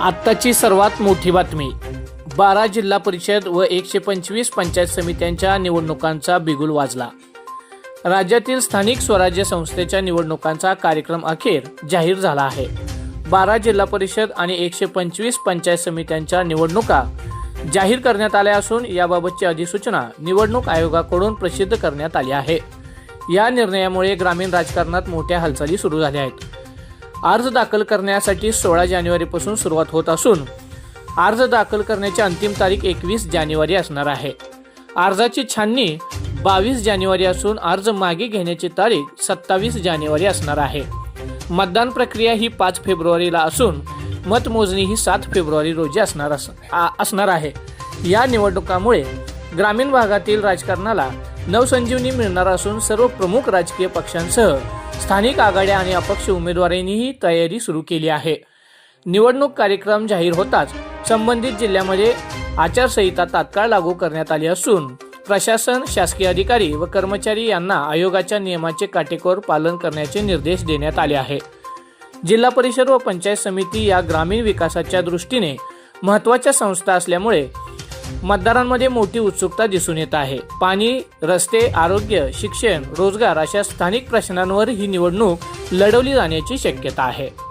आत्ताची सर्वात मोठी बातमी. बारा जिल्हा परिषद व एकशे पंचवीस पंचायत समित्यांच्या निवडणुकांचा बिगुल वाजला. राज्यातील स्थानिक स्वराज्य संस्थेच्या निवडणुकांचा कार्यक्रम अखेर जाहीर झाला आहे. बारा जिल्हा परिषद आणि एकशे पंचवीस पंचायत समित्यांच्या निवडणुका जाहीर करण्यात आल्या असून याबाबतची अधिसूचना निवडणूक आयोगाकडून प्रसिद्ध करण्यात आली आहे. या निर्णयामुळे ग्रामीण राजकारणात मोठ्या हालचाली सुरू झाल्या आहेत. अर्ज दाखल करण्यासाठी सोळा जानेवारीपासून सुरुवात होत असून अर्ज दाखल करण्याची अंतिम तारीख एकवीस जानेवारी असणार आहे. अर्जाची छाननी बावीस जानेवारी असून अर्ज मागे घेण्याची तारीख सत्तावीस जानेवारी असणार आहे. मतदान प्रक्रिया ही पाच फेब्रुवारीला असून मतमोजणी ही सात फेब्रुवारी रोजी असणार अस- असणार आहे. या निवडणुकामुळे ग्रामीण भागातील राजकारणाला नवसंजीवनी मिळणार असून सर्व प्रमुख राजकीय पक्षांसह स्थानिक आघाड्या आणि अपक्ष उमेदवारांनीही तयारी सुरू केली आहे. निवडणूक कार्यक्रम जाहीर होताच संबंधित जिल्ह्यामध्ये आचारसंहिता तात्काळ लागू करण्यात आली असून प्रशासन शासकीय अधिकारी व कर्मचारी यांना आयोगाच्या नियमाचे काटेकोर पालन करण्याचे निर्देश देण्यात आले आहे. जिल्हा परिषद व पंचायत समिती या ग्रामीण विकासाच्या दृष्टीने महत्त्वाच्या संस्था असल्यामुळे मतदारांमध्ये मोठी उत्सुकता दिसून येत आहे. पाणी रस्ते आरोग्य शिक्षण रोजगार अशा स्थानिक प्रश्नांवर ही निवडणूक लढवली जाण्याची शक्यता आहे.